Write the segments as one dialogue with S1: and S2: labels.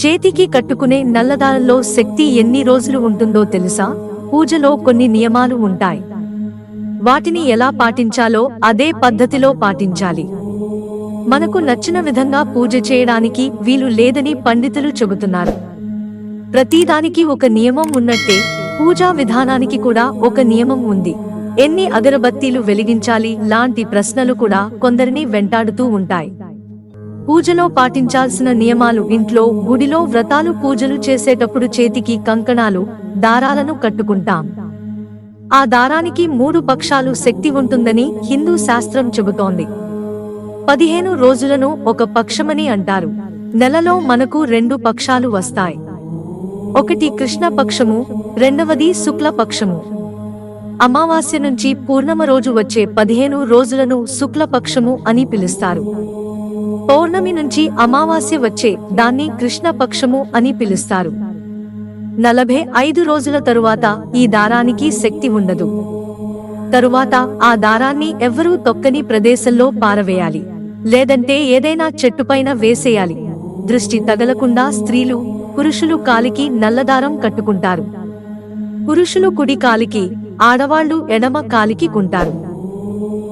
S1: చేతికి కట్టుకునే నల్లదారంలో శక్తి ఎన్ని రోజులు ఉంటుందో తెలుసా? పూజలో కొన్ని నియమాలు ఉంటాయి. వాటిని ఎలా పాటించాలో అదే పద్ధతిలో పాటించాలి. మనకు నచ్చిన విధంగా పూజ చేయడానికి వీలు లేదని పండితులు చెబుతున్నారు. ప్రతిదానికి ఒక నియమం ఉన్నట్టే పూజా విధానానికి కూడా ఒక నియమం ఉంది. ఎన్ని అగరబత్తీలు వెలిగించాలి లాంటి ప్రశ్నలు కూడా కొందరిని వెంటాడుతూ ఉంటాయి. పూజలో పాటించాల్సిన నియమాలు ఇంట్లో గుడిలో వ్రతాలు పూజలు చేసేటప్పుడు చేతికి కంకణాలు దారాలను కట్టుకుంటాం. ఆ దారానికి మూడు పక్షాలు శక్తి ఉంటుందని హిందూ శాస్త్రం చెబుతోంది. పదిహేను రోజులను ఒక పక్షమని అంటారు. నెలలో మనకు రెండు పక్షాలు వస్తాయి. ఒకటి కృష్ణ పక్షము రెండవది శుక్ల పక్షము. అమావాస్య నుంచి పూర్ణమ రోజు వచ్చే పదిహేను రోజులను శుక్లపక్షము అని పిలుస్తారు. పౌర్ణమి నుంచి అమావాస్య వచ్చే దాన్ని కృష్ణపక్షము అని పిలుస్తారు. నలభై ఐదు రోజుల తరువాత ఈ దారానికి శక్తి ఉండదు. తరువాత ఆ దారాన్ని ఎవ్వరూ తొక్కని ప్రదేశంలో పారవేయాలి. లేదంటే ఏదైనా చెట్టుపైన వేసేయాలి. దృష్టి తగలకుండా స్త్రీలు పురుషులు కాలికి నల్లదారం కట్టుకుంటారు. పురుషులు కుడి కాలికి ఆడవాళ్ళు ఎడమ కాలికి కుంటారు.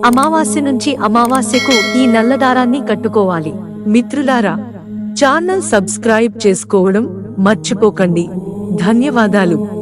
S1: అమావాస్య నుంచి అమావాస్యకు ఈ నల్లదారాన్ని కట్టుకోవాలి. మిత్రులారా ఛానల్ సబ్స్క్రైబ్ చేసుకోవడం మర్చిపోకండి. ధన్యవాదాలు.